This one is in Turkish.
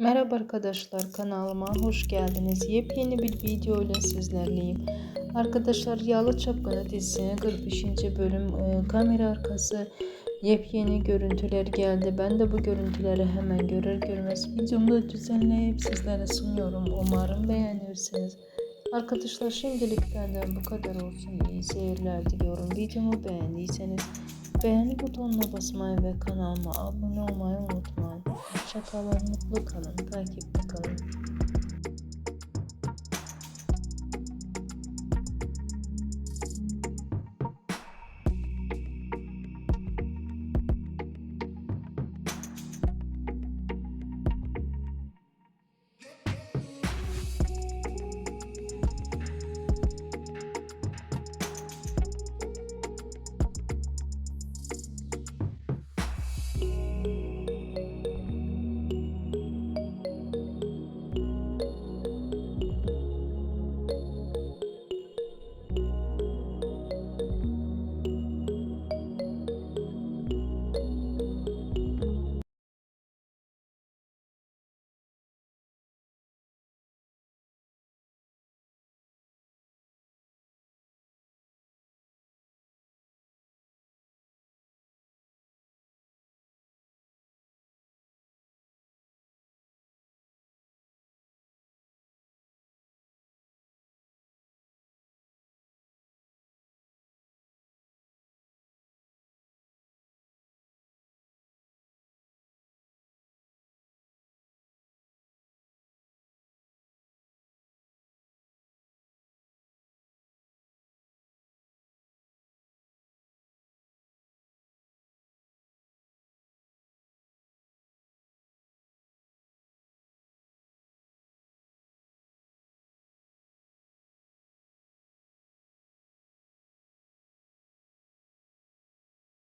Merhaba arkadaşlar kanalıma hoş geldiniz. Yepyeni bir video ile sizlerleyim. Arkadaşlar Yalı Çapkını dizisine 45. bölüm e, kamera arkası yepyeni görüntüler geldi. Ben de bu görüntüleri hemen görür görmez videomda düzenleyip sizlere sunuyorum. Umarım beğenirsiniz. Arkadaşlar şimdilik benden bu kadar olsun. İyi seyirler diliyorum. Videomu beğendiyseniz beğeni butonuna basmayı ve kanalıma abone olmayı unutmayın. Hoşçakalın, mutlu kalın, takipte kalın.